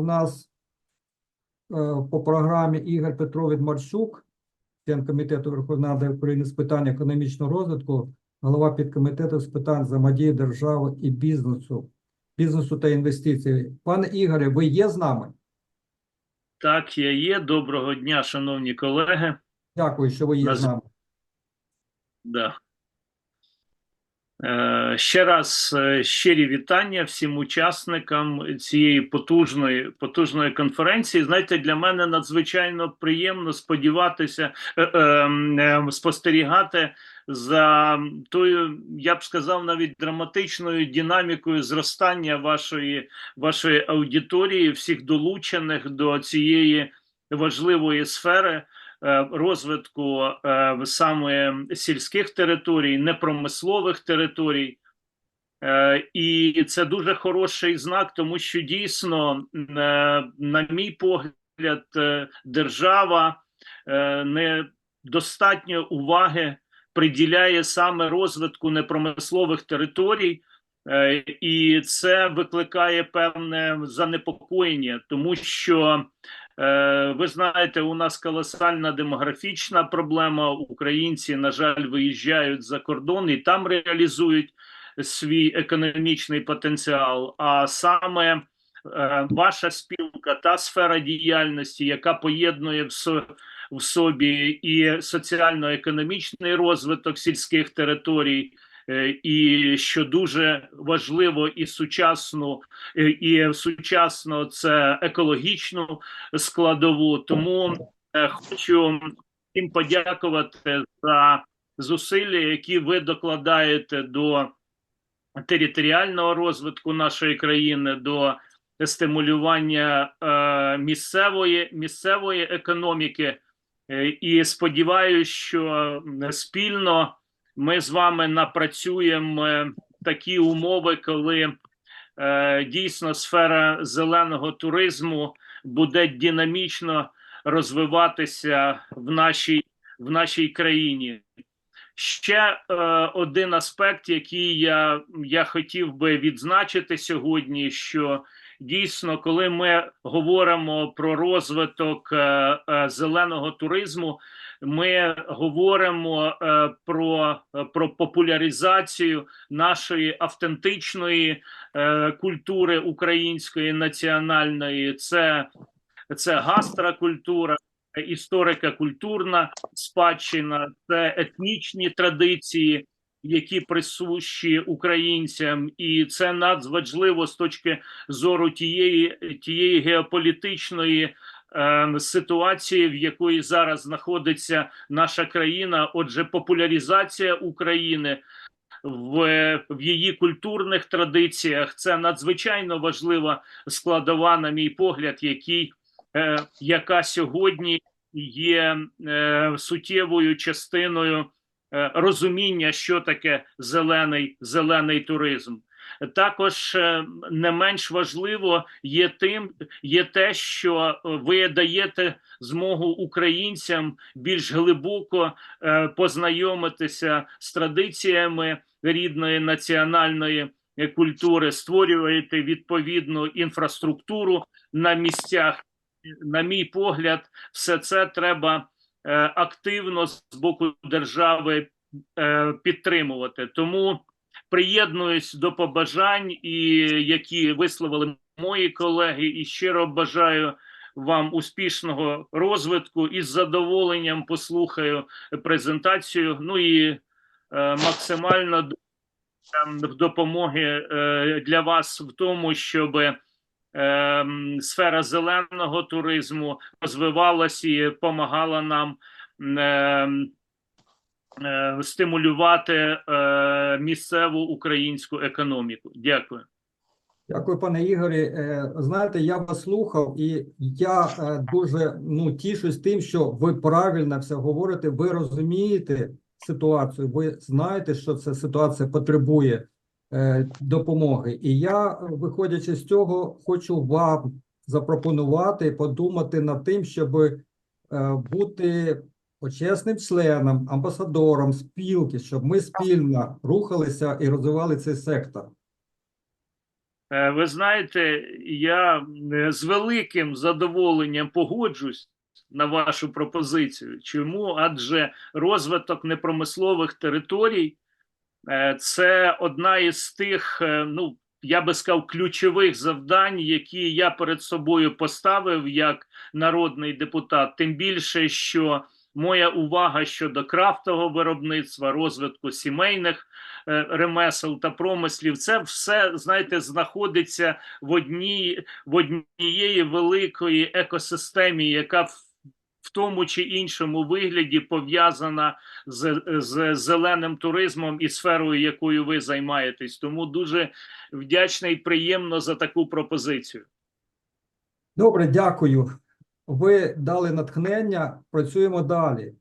У нас е, по програмі Ігор Петрович Марчук, член комітету Верховної Ради України з питань економічного розвитку, голова підкомітету з питань взаємодії держави і бізнесу, бізнесу та інвестицій. Пане Ігоре, ви є з нами? Так, я є. Доброго дня, шановні колеги. Дякую, що ви є з Наз- нами. Да. Е, ще раз е, щирі вітання всім учасникам цієї потужної, потужної конференції. Знаєте, для мене надзвичайно приємно сподіватися, е, е, е, спостерігати за тою, я б сказав, навіть драматичною динамікою зростання вашої, вашої аудиторії, всіх долучених до цієї важливої сфери розвитку е, саме сільських територій, непромислових територій. Е, І це дуже хороший знак, тому що дійсно, е, на мій погляд, е, держава е, недостатньо уваги приділяє саме розвитку непромислових територій. Е, І це викликає певне занепокоєння, тому що Е, Ви знаєте, у нас колосальна демографічна проблема. Українці, на жаль, виїжджають за кордон і там реалізують свій економічний потенціал. А саме е, ваша спілка, та сфера діяльності, яка поєднує в собі і соціально-економічний розвиток сільських територій. Е, І що дуже важливо, і сучасну, е, і сучасно це екологічну складову. Тому е, хочу всім подякувати за зусилля, які ви докладаєте до територіального розвитку нашої країни, до стимулювання місцевої, місцевої економіки. І сподіваюся, що спільно ми з вами напрацюємо е, такі умови, коли е, дійсно сфера зеленого туризму буде динамічно розвиватися в нашій, в нашій країні. Ще е, один аспект, який я, я хотів би відзначити сьогодні, що дійсно, коли ми говоримо про розвиток е, е, зеленого туризму, ми говоримо е, про, про популяризацію нашої автентичної культури української національної. Це, це гастрокультура, історико-культурна спадщина, це етнічні традиції, які присущі українцям, і це надважливо з точки зору тієї, тієї геополітичної е, ситуації, в якої зараз знаходиться наша країна. Отже, популяризація України. В, в її культурних традиціях це надзвичайно важлива складова, на мій погляд, який е, яка сьогодні є е, суттєвою частиною розуміння, що таке зелений, зелений туризм. Також е, не менш важливо є тим, є те, що ви даєте змогу українцям більш глибоко е, познайомитися з традиціями рідної національної е, культури, створюєте відповідну інфраструктуру на місцях на мій погляд, все це треба е, активно з боку держави е, підтримувати. Тому приєднуюсь до побажань, і які висловили мої колеги, і щиро бажаю вам успішного розвитку і з задоволенням послухаю презентацію. Ну і е, максимально ем, допомоги е, для вас в тому, щоби ем, сфера зеленого туризму розвивалася і допомагала нам ем, е, стимулювати е, місцеву українську економіку. Дякую. Дякую, пане Ігорі. Е, Знаєте, я вас слухав, і я дуже ну, тішусь тим, що ви правильно все говорите, ви розумієте ситуацію, ви знаєте, що ця ситуація потребує допомоги. І я, виходячи з цього, хочу вам запропонувати подумати над тим, щоб е, бути почесним членом, амбасадором спілки, щоб ми спільно рухалися і розвивали цей сектор. Е, Ви знаєте, я е, з великим задоволенням погоджусь на вашу пропозицію. Чому? Адже розвиток непромислових територій е, це одна із тих, е, ну я би сказав, ключових завдань, які я перед собою поставив як народний депутат. Тим більше, що моя увага щодо крафтового виробництва, розвитку сімейних е, ремесел та промислів, це все знаєте, знаходиться в одній в однієї великої екосистемі, яка в, в тому чи іншому вигляді пов'язана з, з зеленим туризмом і сферою, якою ви займаєтесь. Тому дуже вдячний і приємно за таку пропозицію. Добре, дякую. Ви дали натхнення, працюємо далі.